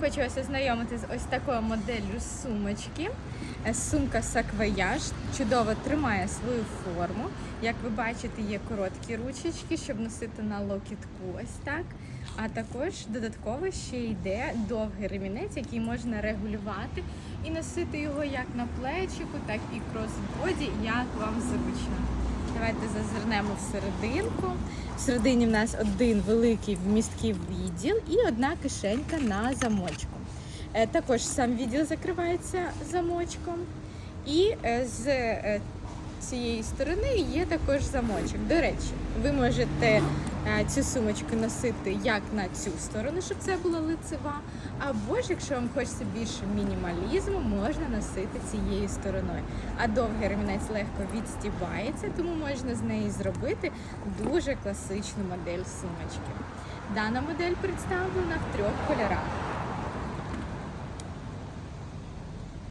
Хочу вас ознайомити з ось такою моделлю сумочки. Е, Сумка саквояж чудово тримає свою форму. Як ви бачите, є короткі ручечки, щоб носити на локітку. Ось так. А також додатково ще йде довгий ремінець, який можна регулювати і носити його як на плечику, так і кросбоді, як вам зручно. Давайте зазирнемо всерединку. Всередині в нас один великий вмісткий відділ і одна кишенька на замочку. Е, Також сам відділ закривається замочком. І е, з е, цієї сторони є також замочок. До речі, ви можете е, цю сумочку носити як на цю сторону, щоб це була лицева, або ж, якщо вам хочеться більше мінімалізму, можна носити цією стороною. А довгий ремінець легко відстібається, тому можна з неї зробити дуже класичну модель сумочки. Дана модель представлена в трьох кольорах: